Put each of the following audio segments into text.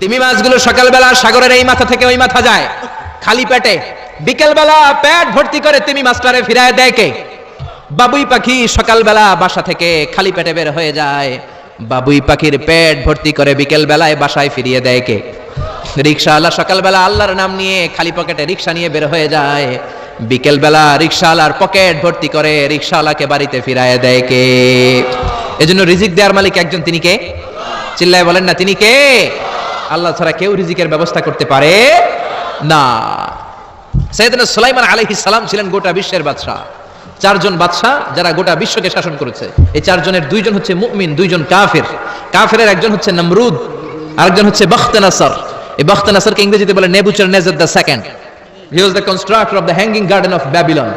তিমি মাছগুলো সকালবেলা সাগরের এই মাথা থেকে ওই মাথা যায়। খালি পেটে। বিকেলবেলা পেট ভর্তি করে তিমি মাছটারে ফিরায় দেয় কে? বাবুই পাখি সকালবেলা বাসা থেকে খালি পেটে বের হয়ে যায়। বাবুই পাখির পেট ভর্তি করে বিকেল বেলায় বাসায় ফিরিয়ে দেয় কে? রিক্সাওয়ালা সকালবেলা আল্লাহর নাম নিয়ে খালি পকেটে রিক্সা নিয়ে বের হয়ে যায়। বিকেল বেলা রিক্সাওয়ালার পকেট ভর্তি করে রিক্সাওয়ালাকে বাড়িতে ফিরায় দেয় কে? এজন্য রিজিক দেওয়ার মালিক একজন, তিনি কে? চিল্লায় বলেন না, তিনি কে? আল্লাহ ছাড়া কেউ রিজিকের ব্যবস্থা করতে পারে না। সৈয়দনা সুলাইমান আলাইহিস সালাম ছিলেন গোটা বিশ্বের বাদশাহ। চারজন বাদশাহ যারা গোটা বিশ্বকে শাসন করেছে। এই চারজনের দুইজন হচ্ছে মুমিন, দুইজন কাফের। কাফের একজন হচ্ছে নমরুদ, আরেকজন হচ্ছে বখতে নাসর এই বখতে নাসরকে ইংরেজিতে বলে Nebuchadnezzar the second. He was the constructor of the hanging garden of Babylon.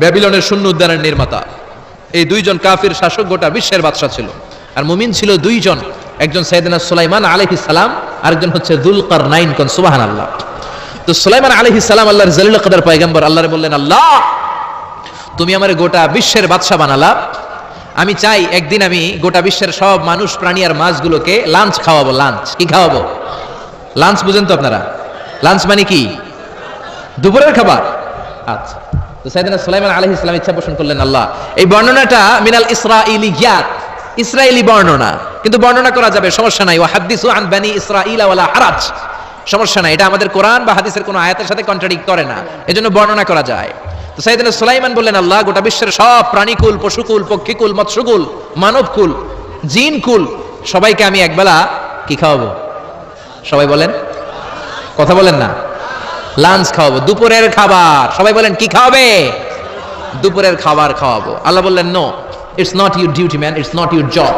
ব্যাবিলনের শূন্য উদ্যানের নির্মাতা। এই দুইজন কাফির শাসক গোটা বিশ্বের বাদশাহ ছিল। আর মুমিন ছিল দুইজন। একজন সৈয়দনা সুলাইমান আলাইহিস সালাম আরেকজন হচ্ছে দুলকার নাইন কোন সুবাহান আল্লাহ তো সুলাইমান আলাইহিস সালাম আল্লাহর জলিল কদর পয়গম্বর আল্লাহরে বললেন, আল্লাহ, তুমি আমার গোটা বিশ্বের বাদশা বানালা। আমি চাই একদিন আমি গোটা বিশ্বের সব মানুষ, প্রাণী আর মাছগুলোকে লাঞ্চ খাওয়াবো লাঞ্চ কি খাওয়াবো? লাঞ্চ বুঝেন তো আপনারা। লাঞ্চ মানে কি? দুপুরের খাবার। আচ্ছা। তো সাইদানা সুলাইমান আলাইহিস সালাম ইচ্ছা পোষণ করলেন, আল্লাহ, এই বর্ণনাটা মিনাল ইসরাইলি গিয়াত ইসরায়েলি বর্ণনা। কিন্তু বর্ণনা করা যাবে, সমস্যা নাই। ও হাদিসু আন বানি ইসরাইলা ওয়ালা হারাজ সমস্যা নাই, এটা আমাদের কোরআন বা হাদিসের কোনো আয়াতের সাথে কন্ট্রাডিক্ট করে না। এজন্য বর্ণনা করা যায়। তো সাইদিন সুলাইমান বললেন, আল্লাহ, গোটা বিশ্বের সব প্রাণীকুল, পশুকুল, পক্ষীকুল, মৎস্যকুল, মানবকুল, জিনকুল, সবাইকে আমি একবেলা কি খাওয়াবো? সবাই বলেন। কথা বলেন না। লাঞ্চ খাওয়াবো। দুপুরের খাবার। সবাই বলেন, কি খাওয়াবে? দুপুরের খাবার খাওয়াবো। আল্লাহ বললেন no it's not your duty man it's not your job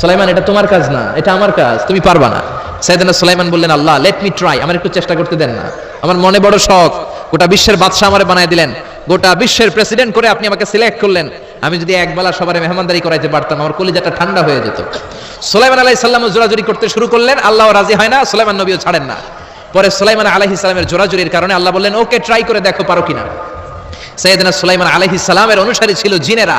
Sulaiman, এটা তোমার কাজ না, এটা আমার কাজ, তুমি পারবা না। সাইদানা সুলাইমান বললেন, আল্লাহ লেট মি ট্রাই আমার একটু চেষ্টা করতে দেন না। আমার মনে বড় শখ, গোটা বিশ্বের বাদশাহ আমারে বানায় দিলেন। গোটা বিশ্বের প্রেসিডেন্ট করে আপনি আমাকে সিলেক্ট করলেন। আমি যদি একবেলা সবারে মেহমানদারি করাইতে পারতাম, আমার কলিজাটা ঠান্ডা হয়ে যেত। সুলাইমান আলাইহিস সালাম জোরাজুরি করতে শুরু করলেন, আল্লাহ রাজি হয় না, সুলাইমান নবীও ছাড়েন না। পরে সুলাইমান আলাইহিস সালামের জোরাজুরির কারণে আল্লাহ বললেন, ওকে ট্রাই করে দেখো, পারো কিনা? সৈয়দনা সুলাইমান আলাইহিস সালামের অনুসারী ছিল জিনেরা।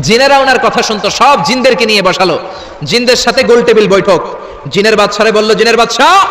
জিনেরা ওনার কথা শুনতো, সব জিনদেরকে নিয়ে বসালো। জিনদের সাথে গোল টেবিল বৈঠক। জিনের বাদশারে বলল, জিনের বাদশাহ,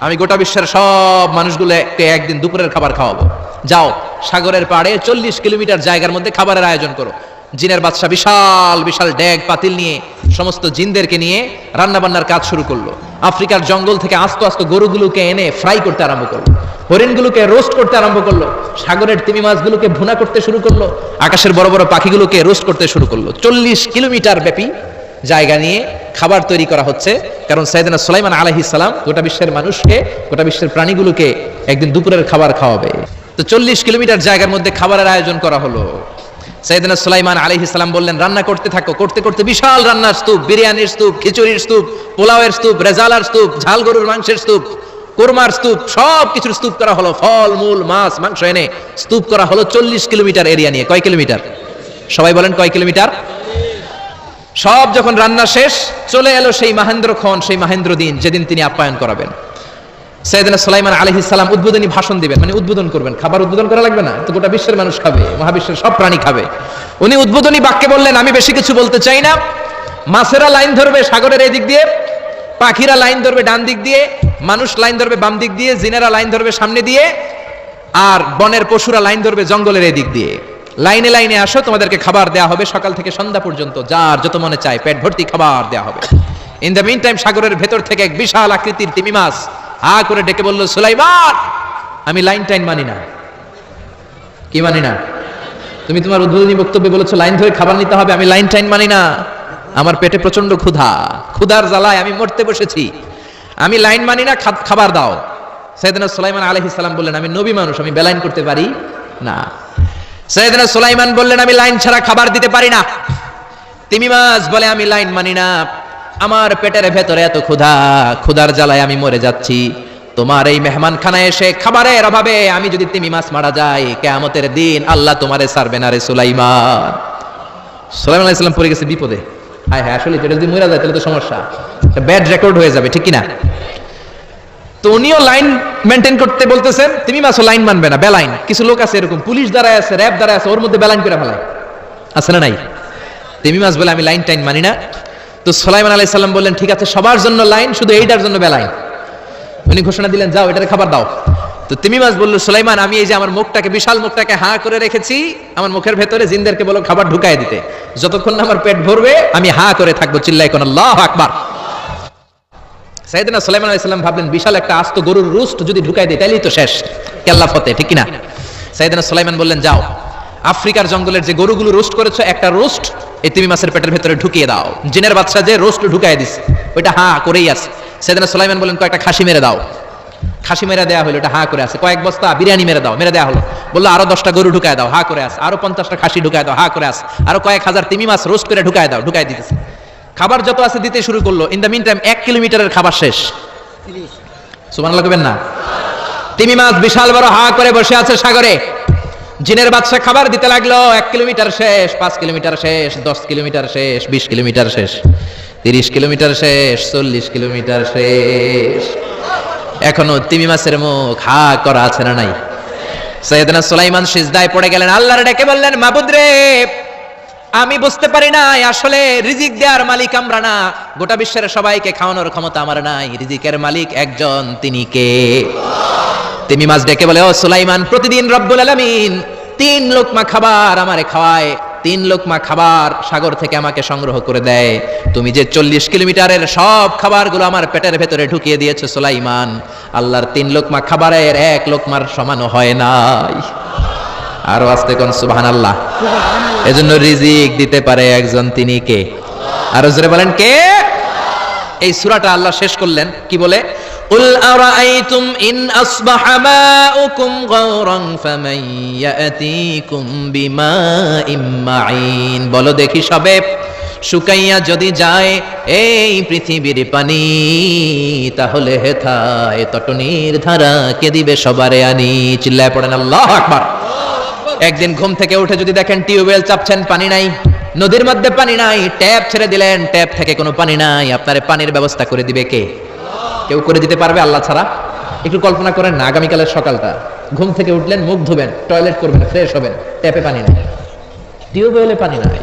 আমি গোটা বিশ্বের সব মানুষগুলোকে একদিন দুপুরের খাবার খাওয়াবো। যাও, সাগরের পাড়ে চল্লিশ কিলোমিটার জায়গার মধ্যে খাবারের আয়োজন করো। জিনের বাদশা বিশাল বিশাল ড্যাগ পাতিল নিয়ে সমস্ত জিনদেরকে নিয়ে রান্না বান্নার কাজ শুরু করল। আফ্রিকার জঙ্গল থেকে আস্ত আস্ত গরুগুলোকে এনে ফ্রাই করতে আরম্ভ করল। হরিণগুলোকে রোস্ট করতে আরম্ভ করল। সাগরের তিমি মাছগুলোকে ভুনা করতে শুরু করল। আকাশের বড় বড় পাখিগুলোকে রোস্ট করতে শুরু করল। চল্লিশ কিলোমিটার ব্যাপী জায়গা নিয়ে খাবার তৈরি করা হচ্ছে। কারণ সাইদানা সুলাইমান আলাইহিস সালাম গোটা বিশ্বের মানুষকে, গোটা বিশ্বের প্রাণীগুলোকে একদিন দুপুরের খাবার খাওয়াবে। তো চল্লিশ কিলোমিটার জায়গার মধ্যে খাবারের আয়োজন করা হলো। সাইদানা সুলাইমান আলাইহিস সালাম বললেন, রান্না করতে থাকো, করতে করতে বিশাল রান্নার স্তূপ, বিরিয়ানির স্তূপ, খিচুড়ির স্তূপ, পোলাওয়ের স্তূপ, রেজালার স্তূপ, ঝাল গরুর মাংসের স্তূপ, কোরমার স্তূপ সব কিছুর স্তূপ করা হলো। ফল, মূল, মাছ, মাংস এনে স্তূপ করা হলো চল্লিশ কিলোমিটার এরিয়া নিয়ে। কয় কিলোমিটার? সবাই বলেন কয় কিলোমিটার? সব যখন রান্না শেষ, চলে এলো সেই মাহেন্দ্র খন সেই মাহেন্দ্র দিন যেদিন তিনি আপ্যায়ন করাবেন। সৈয়দনা সুলাইমান আলাইহিস সালাম উদ্বোধনী ভাষণ দিবেন মানে উদ্বোধন করবেন। খাবার উদ্বোধন করা লাগবে না, তো গোটা বিশ্বের মানুষ খাবে, মহাবিশ্বের সব প্রাণী খাবে। উনি উদ্বোধনী বাক্যে বললেন, আমি বেশি কিছু বলতে চাই না। মাছেরা লাইন ধরবে সাগরের এই দিক দিয়ে, পাখিরা লাইন ধরবে ডান দিক দিয়ে, মানুষ লাইন ধরবে বাম দিক দিয়ে, জিনেরা লাইন ধরবে সামনে দিয়ে, আর বনের পশুরা লাইন ধরবে জঙ্গলের এই দিক দিয়ে। লাইনে লাইনে আসো, তোমাদেরকে খাবার দেওয়া হবে, সকাল থেকে সন্ধ্যা পর্যন্ত যার যত মনে চায় পেট ভর্তি খাবার দেওয়া হবে। ইন দ্য মিন টাইম সাগরের ভেতর থেকে এক বিশাল আকৃতির তিমি মাছ হা করে ডেকে বলল, সুলাইমান, আমি লাইন টাইন মানি না। কি মানি না? তুমি তোমার উদ্বোধনী বক্তব্যে বলেছ, লাইন ধরে খাবার নিতে হবে, আমি লাইন টাইন মানি না। আমার পেটে প্রচণ্ড ক্ষুধা। ক্ষুধার জ্বালায় আমি মরতে বসেছি। আমি লাইন মানি না খাবার দাও। সৈয়দনা সুলাইমান আলাইহিস সালাম বললেন, আমি নবী মানুষ, আমি বেলাইন করতে পারি না। সৈয়দনা সুলাইমান বললেন, আমি লাইন ছাড়া খাবার দিতে পারি না। তিমি মাছ বলে, আমি লাইন মানি না। আমার পেটের ভেতরে এত ক্ষুধা, ক্ষুধার জ্বালায় আমি মরে যাচ্ছি। তোমার এই মেহমানখানায় এসে খাবারের অভাবে আমি যদি তিমি মাছ মারা যাই, কেয়ামতের দিন আল্লাহ তোমারে সারবে না রে সুলাইমান। সুলাইমান আলাইহিস সালাম পড়ে গেছে বিপদে। হ্যাঁ হ্যাঁ আসলে যদি মরে যায় তাহলে তো সমস্যা। ব্যাড রেকর্ড হয়ে যাবে, ঠিক কিনা? তো উনিও লাইন মেনটেন করতে বলতেছেন, তুমি মাসও লাইন মানবে না, বেলাইন। কিছু লোক আছে এরকম, পুলিশ দ্বারা আছে র্যাব দ্বারা আছে, ওর মধ্যে বেলাইন করে ফেলায়। আছে না নাই? তেমি মাস বলে আমি লাইন টাইন মানি না। তো সোলাইমান আলাইহিস সালাম বললেন, ঠিক আছে, সবার জন্য লাইন, শুধু এইটার জন্য বেলাইন। উনি ঘোষণা দিলেন, যাও, এটার খাবার দাও। তো তিমি মাছ বলল, সুলাইমান, আমি এই যে আমার মুখটাকে, বিশাল মুখটাকে হাঁ করে রেখেছি, আমার মুখের ভেতরে জিনদেরকে বলো খাবার ঢুকায় দিতে। যতক্ষণ না আমার পেট ভরবে, আমি হাঁ করে থাকব চিল্লাই কোন আল্লাহ আকবার। সাইদিনা সুলাইমান আলাইসাল্লাম ভাবলেন, বিশাল একটা আস্ত গরুর রুস্ট যদি ঢুকাই দিই তাহলেই তো শেষ। কেল্লা ফতে, ঠিক কিনা? সাইদিনা সুলাইমান বললেন, যাও। আফ্রিকার জঙ্গলের যে গরুগুলো রোস্ট করেছ, একটা রোস্ট এই তিমি মাছের পেটের ভেতরে ঢুকিয়ে দাও। জিনের বাচ্চা যে রোস্ট ঢুকাই দিস ওইটা হাঁ করেই আছে। সেদিনা সুলাইমান বললেন কয়েকটা খাসি মেরে দাও। খাসি মেরে দেওয়া হলো এটা হাঁ করে আছে। কয়েক বস্তা বিরিয়ানি মেরে দাও, মেরে দেওয়া হলো। বলল, আরও দশটা গরু ঢুকায় দাও, হা করে আছে। আরও পঞ্চাশটা খাসি ঢুকায় দাও, হা করে আছে। আরও কয়েক হাজার তিমি মাছ রোস্ট করে ঢুকায় দাও, ঢুকায় দিতেছে। খাবার যত আছে দিতে শুরু করল। ইন দ্য মিন টাইম এক কিলোমিটারের খাবার শেষ। সুমান লাগবেন না? তিমি মাছ বিশাল বড় হা করে বসে আছে সাগরে। জিনের বাচ্চা খাবার দিতে লাগল, এক কিলোমিটার শেষ, পাঁচ কিলোমিটার শেষ, দশ কিলোমিটার শেষ, বিশ কিলোমিটার শেষ, তিরিশ কিলোমিটার শেষ, চল্লিশ কিলোমিটার শেষ। এখনও তিমি মাছের মুখ হা করা আছে না নাই? সৈয়দনা সুলাইমান সিজদায় পড়ে গেলেন, আল্লাহর ডেকে বললেন, মাবুদ রে, আমি বুঝতে পারি না আসলে রিজিক দেওয়ার মালিক আমরা না। গোটা বিশ্বের সবাইকে খাওয়ানোর ক্ষমতা আমার নাই, রিজিকের মালিক একজন, তিনি কে? তিনি মাছ ডেকে বলে, ও সুলাইমান, প্রতিদিন রব্বুল আলামিন তিন লোকমা খাবার আমারে খাওয়ায়। তিন লোকমা খাবার সাগর থেকে আমাকে সংগ্রহ করে দেয়। তুমি যে চল্লিশ কিলোমিটারের সব খাবারগুলো আমার পেটের ভেতরে ঢুকিয়ে দিয়েছ সুলাইমান, আল্লাহর তিন লোকমা খাবারের এক লোকমার সমানও হয় নাই। আরও আসতে কোন সুবাহান আল্লাহ এজন্য রিজিক দিতে পারে একজন তিনি কে? আরও জোরে বলেন, কে? এই সূরাটা আল্লাহ শেষ করলেন। কি বলে? قل أرأيتم إن أصبح ماؤكم غورا فمن يأتيكم بماء معين বলো দেখি সবে শুকাইয়া যদি যায় এই পৃথিবীর পানি তাহলে হেথায় তটনির ধারা কে দিবে সবারে আনি চিল্লায় পড়েন আল্লাহ আকবার একদিন ঘুম থেকে উঠে যদি দেখেন টিউবওয়েল চাপছেন পানি নাই নদীর মধ্যে পানি নাই ট্যাপ ছেড়ে দিলেন ট্যাপ থেকে কোনো পানি নাই আপনার পানির ব্যবস্থা করে দিবে কে কেউ করে দিতে পারবে আল্লাহ ছাড়া। একটু কল্পনা করেন না, আগামীকালের সকালটা। ঘুম থেকে উঠলেন, মুখ ধুবেন, টয়লেট করবেন, ফ্রেশ হবেন, ট্যাপে পানি নাই। টিউবওয়েলে পানি নাই।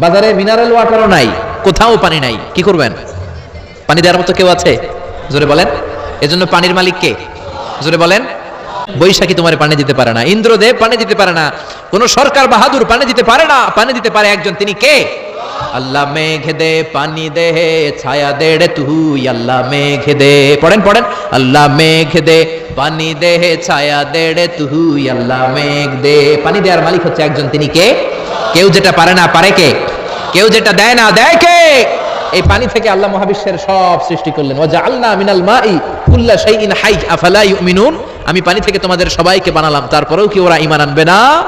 বাজারে মিনারেল ওয়াটারও নাই, কোথাও পানি নাই। কি করবেন? পানি দেওয়ার মতো কেউ আছে? জোরে বলেন। এজন্য পানির মালিক কে? জোরে বলেন। বৈশাখী তোমার পানি দিতে পারে না। ইন্দ্রদেব পানি দিতে পারে না। কোন সরকার বাহাদুর পানি দিতে পারে না। পানি দিতে পারে একজন। তিনি কে? আল্লাহ মেঘ দে, পানি দে ছায়া দে তুই আল্লাহ মেঘ দে। পড়েন পড়েন। আল্লাহ মেঘ দে, পানি দে ছায়া দে তুই আল্লাহ মেঘ দে। পানি দেওয়ার মালিক হচ্ছে একজন, তিনি কে? কেউ যেটা পারে না, পারে কে? কেউ যেটা দেয় না, দেয় কে? এই পানি থেকে আল্লাহ মহাবিশ্বের সব সৃষ্টি করলেন। ওয়া জাআলনা মিনাল মাই কুল্লা শাইইন হাই আফালা ইউমিনুন? আমি পানি থেকে তোমাদের সবাইকে বানালাম, তারপরেও কি ওরা ঈমান আনবে না?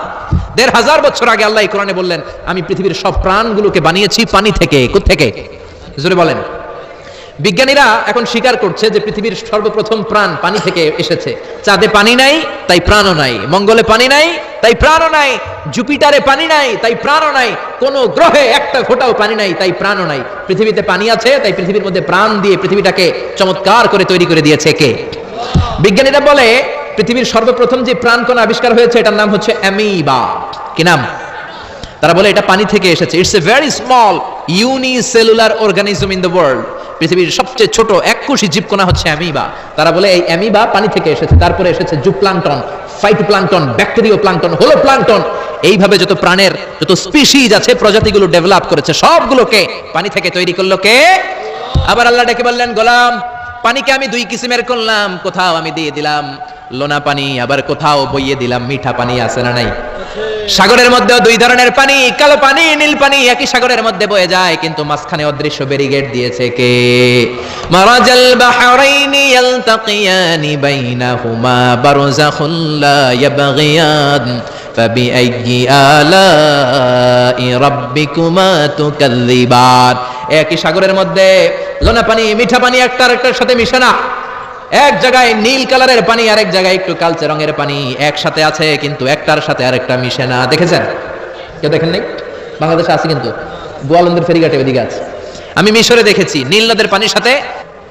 দেড় হাজার বছর আগে আল্লাহ কোরআনে বললেন, আমি পৃথিবীর সব প্রাণগুলোকে বানিয়েছি পানি থেকে। থেকে জোরে বলেন। বিজ্ঞানীরা এখন স্বীকার করছে যে পৃথিবীর সর্বপ্রথম প্রাণ পানি থেকে এসেছে। চাঁদে পানি নাই, তাই প্রাণও নাই। মঙ্গলে পানি নাই, তাই প্রাণও নাই। জুপিটারে পানি নাই, তাই প্রাণও নাই। কোন গ্রহে একটা ফোঁটাও পানি নাই, তাই প্রাণও নাই। পৃথিবীতে পানি আছে, তাই পৃথিবীর মধ্যে প্রাণ দিয়ে পৃথিবীটাকে চমৎকার করে তৈরি করে দিয়েছে কে? বিজ্ঞানীরা বলে, পৃথিবীর সর্বপ্রথম যে প্রাণকণ আবিষ্কার হয়েছে, এটার নাম হচ্ছে অ্যামিবা। কি নাম? তারা বলে, এটা পানি থেকে এসেছে। It's a very small unicellular organism in the world পৃথিবীর সবচেয়ে ছোট এককোষী জীবকণা হচ্ছে অ্যামিবা। তারা বলে, এই অ্যামিবা পানি থেকে এসেছে। তারপরে এসেছে zooplankton phytoplankton bacterioplankton holoplankton এইভাবে যত প্রাণের, যত স্পিসিজ আছে, প্রজাতিগুলো ডেভেলপ করেছে, সবগুলোকে পানি থেকে তৈরি করল কে? আবার আল্লাহ ডেকে বললেন, গোলাম পানিকে আমি দুই কিসিমের করলাম, কোথাও আমি দিয়ে দিলাম, লোনা পানি, আবার কোথাও বইয়ে দিলাম, মিঠা পানি আছে না নাই? সাগরের মধ্যে দুই ধরনের পানি, কালো পানি, নীল পানি একই সাগরের মধ্যে বয়ে যায়, কিন্তু মাঝখানে অদৃশ্য ব্যারিগেট দিয়েছে কে? মারাজাল বাহরাইনি ইলতাকিয়ানি বাইনাহুমা বারযাখুন লা ইয়াবগিয়ান, ফাবিআইয়ি আলা রাব্বিকুমা তুকাল্লিবান। একই সাগরের মধ্যে লোনা পানি, মিঠা পানি একটা আরেকটার সাথে মিশে না। এক জায়গায় নীল কালারের পানি, আরেক জায়গায় একটু কালচে রঙের পানি একসাথে আছে, কিন্তু একটার সাথে আরেকটা মিশে না। দেখেছেন? কেউ দেখেন নাই? বাংলাদেশে আছে কিন্তু। গোয়ালন্দের ফেরিঘাটে ওদিকে আছে। আমি মিশরে দেখেছি, নীল নদের পানির সাথে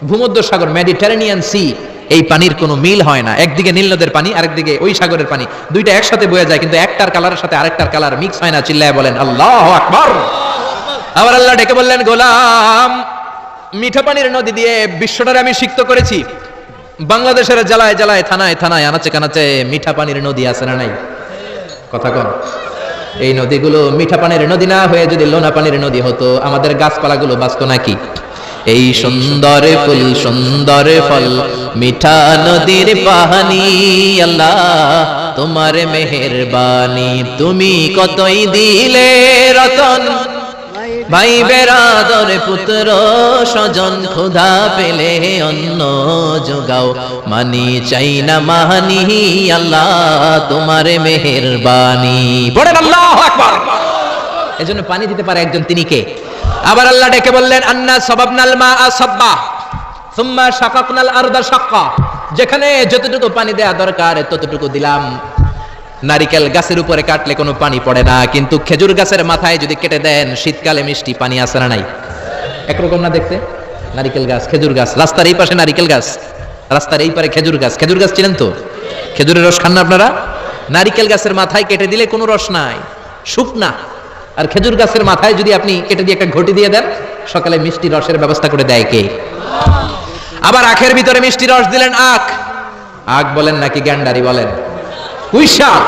ভূমধ্য সাগর, মেডিটেরেনিয়ান সি, এই পানির কোনো মিল হয় না। একদিকে নীল নদের পানি, আরেকদিকে ওই সাগরের পানি। দুইটা একসাথে বয়ে যায়, কিন্তু একটার কালারের সাথে আরেকটার কালার মিক্স হয় না। চিল্লায় বলেন, আল্লাহ আকবার! আবার আল্লাহ ডেকে বললেন, গোলাম, মিঠা পানির নদী দিয়ে বিশ্বটারে আমি সিক্ত করেছি। বাংলাদেশের জ্বালায় জ্বালায়, থানায় থানায়, আনাচে কানাচে মিঠা পানির নদী আছে না নাই? কথা কন। এই নদীগুলো মিঠা পানির নদী না হয়ে যদি লোনা পানির নদী হতো, আমাদের গাছপালাগুলো বাঁচতো নাকি? এই সুন্দর ফুল, সুন্দর ফল, মিঠা নদীর পাহানি, আল্লাহ, তোমার মেহেরবানি, তুমি কতই দিলে রতন? ভাই বেরাদর পুত্র, স্বজন ক্ষুধা পেলে অন্ন যোগাও। মানি চাই না মাহানি, আল্লাহ তোমার মেহেরবানি। পড়েন আল্লাহ আকবার। এজন্য পানি দিতে পারে একজন তিনি কে? আবার আল্লাহ ডেকে বললেন, আন্না সবাবনাল মা আসব্বা সুম্মা শাকাকনাল আরদা শাক্কা। যেখানে যতটুকু পানি দেয়া দরকার, ততটুকু দিলাম। নারিকেল গাছের উপরে কাটলে কোনো পানি পড়ে না, কিন্তু খেজুর গাছের মাথায় যদি কেটে দেন, শীতকালে মিষ্টি পানি আসে না নাই? একরকম না দেখতে? নারিকেল গাছ, খেজুর গাছ, রাস্তার এই পাশে নারিকেল গাছ, রাস্তার এই পারে খেজুর গাছ। খেজুর গাছ চিনেন তো? খেজুরের রস খান না আপনারা? নারিকেল গাছের মাথায় কেটে দিলে কোনো রস নাই শুকনা আর খেজুর গাছের মাথায় যদি আপনি কেটে দিয়ে একটা ঘটি দিয়ে দেন, সকালে মিষ্টি রসের ব্যবস্থা করে দেয় কে? আবার আখের ভিতরে মিষ্টি রস দিলেন আখ। আখ বলেন নাকি গ্যান্ডারি বলেন? কুইশাল।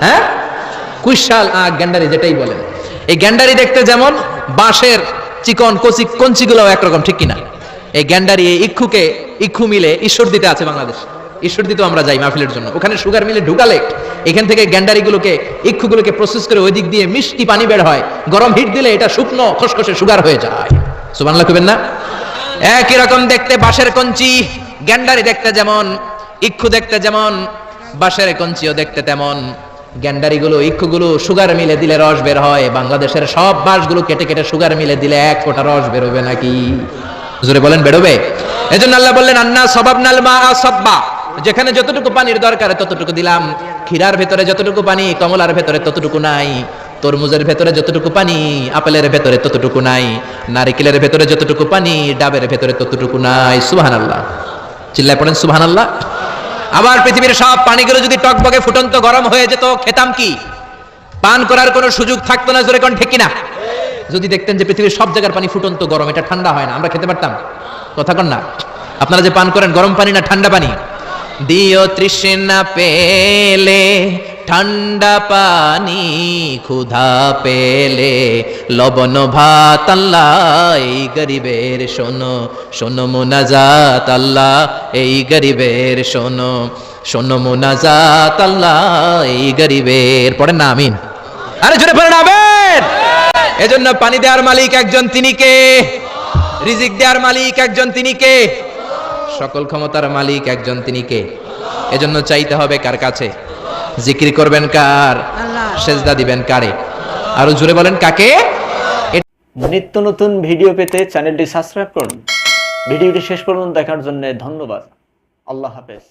হ্যাঁ? কুইশাল আখ গ্যান্ডারি যেটাই বলেন। এই গ্যান্ডারি দেখতে যেমন বাঁশের চিকন, কচি কঞ্চিগুলো একরকম, ঠিক কিনা? এই গ্যান্ডারি, এই ইক্ষুকে, ইক্ষু মিলে ঈশ্বর দিতে আছে বাংলাদেশ। ঈশ্বর দিতেও আমরা যাই মাহফিলের জন্য। ওখানে সুগার মিলে ঢুকালে এখান থেকে গ্যান্ডারিগুলোকে, ইক্ষুগুলোকে প্রসেস করে ওই দিক দিয়ে মিষ্টি পানি বের হয়। গরম হিট দিলে এটা শুকনো, খসখসে সুগার হয়ে যায়। সুবানলা কবেন না? একই রকম দেখতে বাঁশের কঞ্চি। গ্যান্ডারি দেখতে যেমন, ইক্ষু দেখতে যেমন বাঁশের কঞ্চিও দেখতে তেমন। গ্যান্ডারিগুলো, ইক্ষুগুলো সুগার মিলে দিলে রস বের হয়। বাংলাদেশের সব বাঁশগুলো কেটে কেটে সুগার মিলে দিলে এক ফোঁটা রস বেরোবে নাকি? জোরে বলেন, বেরোবে? এজন্য আল্লাহ বললেন, আন্না সবাব নাল মা সব্বা। যেখানে যতটুকু পানির দরকার, ততটুকু দিলাম। ক্ষীরার ভেতরে যতটুকু পানি, কমলার ভেতরে ততটুকু নাই। তরমুজের ভেতরে যতটুকু পানি, আপেলের ভেতরে ততটুকু নাই। নারিকেলের ভেতরে যতটুকু পানি, ডাবের ভেতরে ততটুকু নাই। সুবহান আল্লাহ চিল্লায় পড়েন সুহান আল্লাহ আবার পৃথিবীর সব পানিগুলো যদি টকবগে ফুটন্ত গরম হয়ে যেত, খেতাম কি? পান করার কোনো সুযোগ থাকতো না জোরে কোন, ঠিক না যদি দেখতেন যে পৃথিবীর সব জায়গার পানি ফুটন্ত গরম, এটা ঠান্ডা হয় না, আমরা খেতে পারতাম? কথা কন না। আপনারা যে পান করেন, গরম পানি না ঠান্ডা পানি? দিও তৃষ্ণা পেলে ঠান্ডা পানি ক্ষুধা পেলে লবণ ভাত আল্লাহ, এই গরিবের শোনো শোনো মোনাজাত আল্লাহ, এই গরিবের শোনো শোনো মোনাজাত আল্লাহ, এই গরিবের, পড়েন না, আমিন। আরে জোরে পড়েন, আমিন। এজন্য পানি দেওয়ার মালিক একজন তিনি কে? রিজিক দেওয়ার মালিক একজন তিনি কে? সকল ক্ষমতার মালিক একজন তিনি কে? এজন্য চাইতে হবে কার কাছে? জিক্রি করবেন কার? সেজদা দিবেন কারে? আরও জোরে বলেন কাকে? নিত্য নতুন ভিডিও পেতে চ্যানেলটি সাবস্ক্রাইব করুন। ভিডিওটি শেষ পর্যন্ত দেখার জন্য ধন্যবাদ। আল্লাহ হাফেজ।